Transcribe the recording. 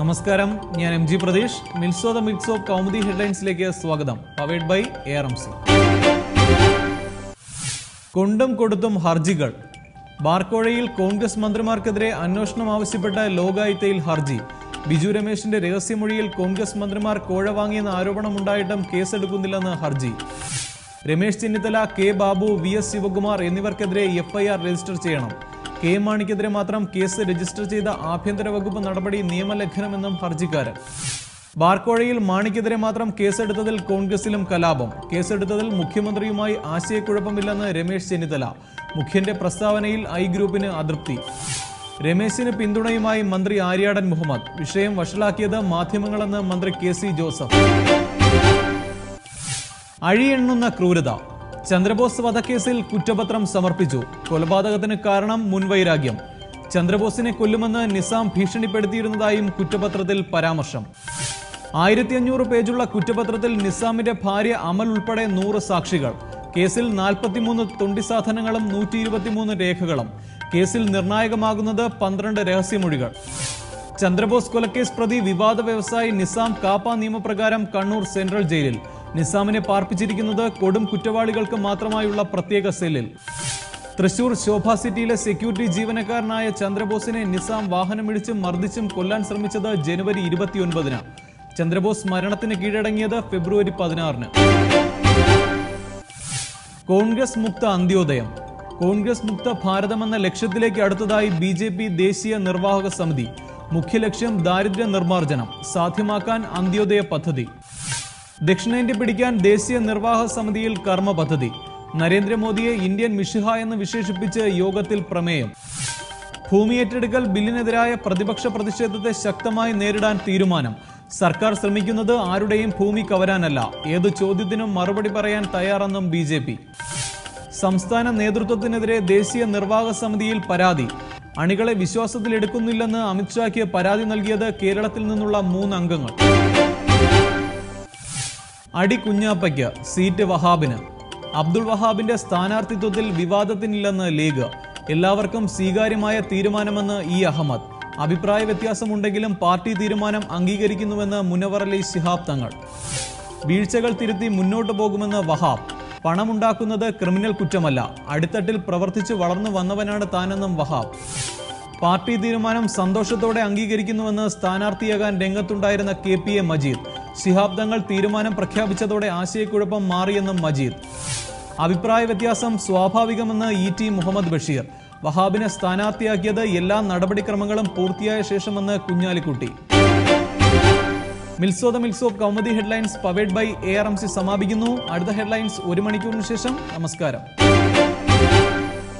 നമസ്കാരം. ഞാൻ M G Pratheesh. മിൽസോ ദ മിക്സ് ഓഫ് കൗമുദി ഹെഡ്ലൈൻസിലേക്ക് സ്വാഗതം. Powered by A R M C. കൊണ്ടും കൊടുത്തും ഹർജികൾ. ബാർക്കോഴയിൽ കോൺഗ്രസ് മന്ത്രിമാർക്കെതിരെ അന്വേഷണം ആവശ്യപ്പെട്ട ലോകായുക്തയിൽ ഹർജി. ബിജു രമേശിന്റെ രഹസ്യമൊഴിയിൽ കോൺഗ്രസ് മന്ത്രിമാർ കോഴ വാങ്ങിയെന്ന ആരോപണമുണ്ടായിട്ടും കേസെടുക്കുന്നില്ലെന്ന് ഹർജി. Ramesh Chennithala K Babu V S Sivakumar എന്നിവർക്കെതിരെ FIR register ചെയ്യണം. കെ മാണിക്കെതിരെ മാത്രം കേസ് രജിസ്റ്റർ ചെയ്ത ആഭ്യന്തര വകുപ്പ് നടപടി നിയമലംഘനമെന്നും ഹർജിക്കാരൻ. ബാർക്കോഴയിൽ മാണിക്കെതിരെ മാത്രം കേസെടുത്തതിൽ കോൺഗ്രസിലും കലാപം. കേസെടുത്തതിൽ മുഖ്യമന്ത്രിയുമായി ആശയക്കുഴപ്പമില്ലെന്ന് രമേശ് ചെന്നിത്തല. മുഖ്യന്റെ പ്രസ്താവനയിൽ ഐ ഗ്രൂപ്പിന് അതൃപ്തി. രമേശിന് പിന്തുണയുമായി മന്ത്രി ആര്യാടൻ മുഹമ്മദ്. വിഷയം വഷളാക്കിയത് മാധ്യമങ്ങളെന്ന് മന്ത്രി കെ സി ജോസഫ്. അഴിയെണ്ണുന്ന ക്രൂരത. ചന്ദ്രബോസ് വധക്കേസിൽ കുറ്റപത്രം സമർപ്പിച്ചു. കൊലപാതകത്തിന് കാരണം മുൻവൈരാഗ്യം ചന്ദ്രബോസിനെ കൊല്ലുമെന്ന് നിസാം ഭീഷണിപ്പെടുത്തിയിരുന്നതായും കുറ്റപത്രത്തിൽ പരാമർശം. ആയിരത്തി അഞ്ഞൂറ് പേജുള്ള കുറ്റപത്രത്തിൽ നിസാമിന്റെ ഭാര്യ അമൽ ഉൾപ്പെടെ നൂറ് സാക്ഷികൾ. കേസിൽ നാൽപ്പത്തിമൂന്ന് തൊണ്ടി സാധനങ്ങളും നൂറ്റി ഇരുപത്തിമൂന്ന് രേഖകളും. കേസിൽ നിർണായകമാകുന്നത് പന്ത്രണ്ട് രഹസ്യമൊഴികൾ. ചന്ദ്രബോസ് കൊലക്കേസ് പ്രതി വിവാദ വ്യവസായി നിസാം കാപ്പ നിയമപ്രകാരം കണ്ണൂർ സെൻട്രൽ ജയിലിൽ. നിസാമിനെ പാർപ്പിച്ചിരിക്കുന്നത് കൊടും കുറ്റവാളികൾക്ക് മാത്രമായുള്ള പ്രത്യേക സെല്ലിൽ. തൃശൂർ ശോഭ സിറ്റിയിലെ സെക്യൂരിറ്റി ജീവനക്കാരനായ ചന്ദ്രബോസിനെ നിസാം വാഹനമിടിച്ചും മർദ്ദിച്ചും കൊല്ലാൻ ശ്രമിച്ചത് ജനുവരി ഇരുപത്തിയൊൻപതിന്. ചന്ദ്രബോസ് മരണത്തിന് കീഴടങ്ങിയത് ഫെബ്രുവരി പതിനാറിന്. കോൺഗ്രസ് മുക്ത അന്ത്യോദയം. കോൺഗ്രസ് മുക്ത ഭാരതമെന്ന ലക്ഷ്യത്തിലേക്ക് അടുത്തതായി ബി ജെ പി ദേശീയ നിർവാഹക സമിതി. മുഖ്യ ലക്ഷ്യം ദാരിദ്ര്യ നിർമ്മാർജനം. സാധ്യമാക്കാൻ അന്ത്യോദയ പദ്ധതി. ദക്ഷിണേന്ത്യ പിടിക്കാൻ ദേശീയ നിർവാഹ സമിതിയിൽ കർമ്മ പദ്ധതി. നരേന്ദ്രമോദിയെ ഇന്ത്യൻ മിഷിഹ എന്ന് വിശേഷിപ്പിച്ച് യോഗത്തിൽ പ്രമേയം. ഭൂമി ഏറ്റെടുക്കൽ ബില്ലിനെതിരായ പ്രതിപക്ഷ പ്രതിഷേധത്തെ ശക്തമായി നേരിടാൻ തീരുമാനം. സർക്കാർ ശ്രമിക്കുന്നത് ആരുടെയും ഭൂമി കവരാനല്ല. ഏത് ചോദ്യത്തിനും മറുപടി പറയാൻ തയ്യാറെന്നും ബി ജെ പി. സംസ്ഥാന നേതൃത്വത്തിനെതിരെ ദേശീയ നിർവാഹ സമിതിയിൽ പരാതി. അണികളെ വിശ്വാസത്തിലെടുക്കുന്നില്ലെന്ന് അമിത്ഷായ്ക്ക് പരാതി നൽകിയത് കേരളത്തിൽ നിന്നുള്ള മൂന്ന് അംഗങ്ങൾ അടി കുഞ്ഞാപ്പയ്ക്ക് സീറ്റ് വഹാബിന്. അബ്ദുൾ വഹാബിന്റെ സ്ഥാനാർത്ഥിത്വത്തിൽ വിവാദത്തിനില്ലെന്ന് ലീഗ്. എല്ലാവർക്കും സ്വീകാര്യമായ തീരുമാനമെന്ന് ഇ അഹമ്മദ്. അഭിപ്രായ വ്യത്യാസമുണ്ടെങ്കിലും പാർട്ടി തീരുമാനം അംഗീകരിക്കുന്നുവെന്ന് മുനവർ അലി ശിഹാബ് തങ്ങൾ. വീഴ്ചകൾ തിരുത്തി മുന്നോട്ടു പോകുമെന്ന് വഹാബ്. പണമുണ്ടാക്കുന്നത് ക്രിമിനൽ കുറ്റമല്ല. അടിത്തട്ടിൽ പ്രവർത്തിച്ചു വളർന്നു വന്നവനാണ് താനെന്നും വഹാബ്. പാർട്ടി തീരുമാനം സന്തോഷത്തോടെ അംഗീകരിക്കുന്നുവെന്ന് സ്ഥാനാർത്ഥിയാകാൻ രംഗത്തുണ്ടായിരുന്ന K P A Majeed. Shihab Thangal തീരുമാനം പ്രഖ്യാപിച്ചതോടെ ആശയക്കുഴപ്പം മാറിയെന്നും മജീദ്. അഭിപ്രായ വ്യത്യാസം സ്വാഭാവികമെന്ന് ഇ ടി മുഹമ്മദ് ബഷീർ. വഹാബിനെ സ്ഥാനാർത്ഥിയാക്കിയത് എല്ലാ നടപടിക്രമങ്ങളും പൂർത്തിയായ ശേഷമെന്ന് കുഞ്ഞാലിക്കുട്ടി. മിൽസോ the മിൽസോ Kaumudi headlines powered by A R M C സമാപിക്കുന്നു. അടുത്ത ഹെഡ്ലൈൻസ് ഒരു മണിക്കൂറിന് ശേഷം. നമസ്കാരം.